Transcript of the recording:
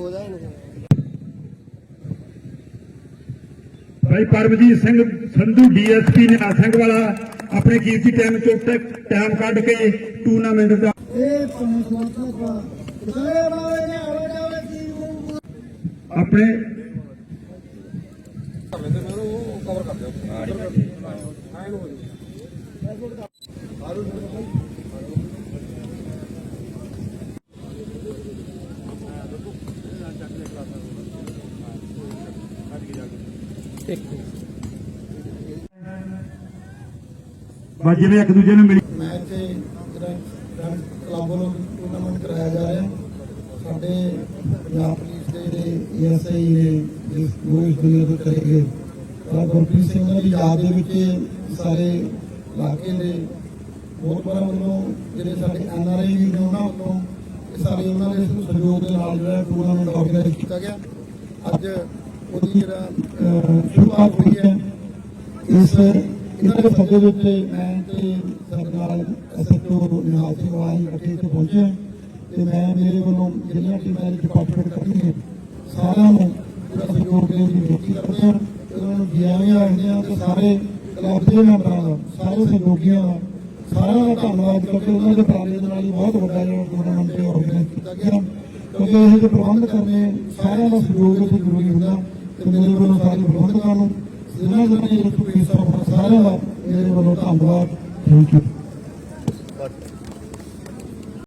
ਉਹਦਾ ਨਹੀਂ ਭਾਈ ਪਰਮਜੀਤ ਸਿੰਘ ਸੰਧੂ ਡੀਐਸਪੀ ਨੇ ਸਿੰਘ ਵਾਲਾ ਆਪਣੇ ਕੀਮਤੀ ਟਾਈਮ ਚੋਂ ਟਾਈਮ ਕੱਢ ਕੇ ਟੂਰਨਾਮੈਂਟ ਦਾ ਆਪਣੇ ਪਰਮਾਤਮਾ ਦਾ ਸਾਰੇ ਬਾਰੇ ਬਸ ਜਿਵੇਂ ਇੱਕ ਦੂਜੇ ਨੂੰ ਮਿਲ ਮੈਚ ਤੇ ਗ੍ਰੈਂਡ ਕਲੱਬ ਵੱਲੋਂ ਟੂਰਨਾਮੈਂਟ ਕਰਾਇਆ ਜਾ ਰਿਹਾ ਸਾਡੇ ਪੰਜਾਬ ਪੁਲਿਸ ਦੇ ਜਿਹੜੇ ਏਐਸਆਈ ਨੇ, ਜਿਸ ਨੂੰ ਦੁਨੀਆ ਤੋਂ ਚਲੇ ਗਏ ਤਾਂ ਗੁਰਪ੍ਰੀਤ ਸਿੰਘ ਦੀ ਯਾਦ ਦੇ ਵਿੱਚ ਸਾਰੇ ਇਲਾਕੇ ਦੇ ਬਹੁਤ ਬੜਾ ਵੱਲੋਂ ਜਿਹੜੇ ਸਾਡੇ ਐਨਆਰਆਈ ਵੀ ਨੇ ਉਹਨਾਂ ਵੱਲੋਂ ਇਹ ਸਾਰੇ ਉਹਨਾਂ ਦੇ ਸਹਿਯੋਗ ਦੇ ਨਾਲ ਜਿਹੜਾ ਟੂਰਨਾਮੈਂਟ ਆਰਗੇਨਾਈਜ਼ ਕੀਤਾ ਗਿਆ। ਅੱਜ ਉਹਦੀ ਜਿਹੜਾ ਸ਼ੁਰੂਆਤ ਹੋਈ ਹੈ ਇਸ ਦੇ ਸੱਦੇ ਦੇ ਉੱਤੇ ਮੈਂ ਤੇ ਨਾਲ ਐਸਐਚਓ ਨਿਹਾਲ ਸਿੰਘ ਵਾਲੀ ਇਕੱਠੇ ਇੱਥੇ ਪਹੁੰਚੇ ਤੇ ਮੈਂ ਮੇਰੇ ਵੱਲੋਂ ਜਿਹੜੀਆਂ ਟੀਮਾਂ ਵਿੱਚ ਪਾਰਟਿਸਪੇਟ ਕਰਦੀਆਂ ਨੇ ਸਾਰਿਆਂ ਨੂੰ ਸਹਿਯੋਗ ਦੇਣ ਦੀ ਬੇਨਤੀ ਕਰਦੇ ਹਾਂ। ਉਹਨਾਂ ਨੂੰ ਜਿਆਵੇਂ ਆਉਂਦੇ ਤੇ ਸਾਰੇ ਕਲੱਬ ਦੇ ਮੈਂਬਰਾਂ ਦਾ ਸਾਰੇ ਸਹਿਯੋਗੀਆਂ ਦਾ ਸਾਰਿਆਂ ਦਾ ਧੰਨਵਾਦ ਕਰਕੇ ਉਹਨਾਂ ਦੇ ਪ੍ਰਾਲੇ ਦੇ ਨਾਲ ਹੀ ਬਹੁਤ ਵੱਡਾ ਜਿਹੜਾ ਟੂਰਨਾਮੈਂਟ ਆਰਗੇਨਾਈਜ਼ ਕੀਤਾ ਗਿਆ। ਕਿਉਂਕਿ ਇਹ ਜਿਹੇ ਪ੍ਰਬੰਧ ਕਰਨੇ ਸਾਰਿਆਂ ਦਾ ਸਹਿਯੋਗ ਇੱਥੇ ਜ਼ਰੂਰੀ ਹੁੰਦਾ। ਇਹਨਾਂ ਦਾ ਧੰਨਵਾਦ। Thank you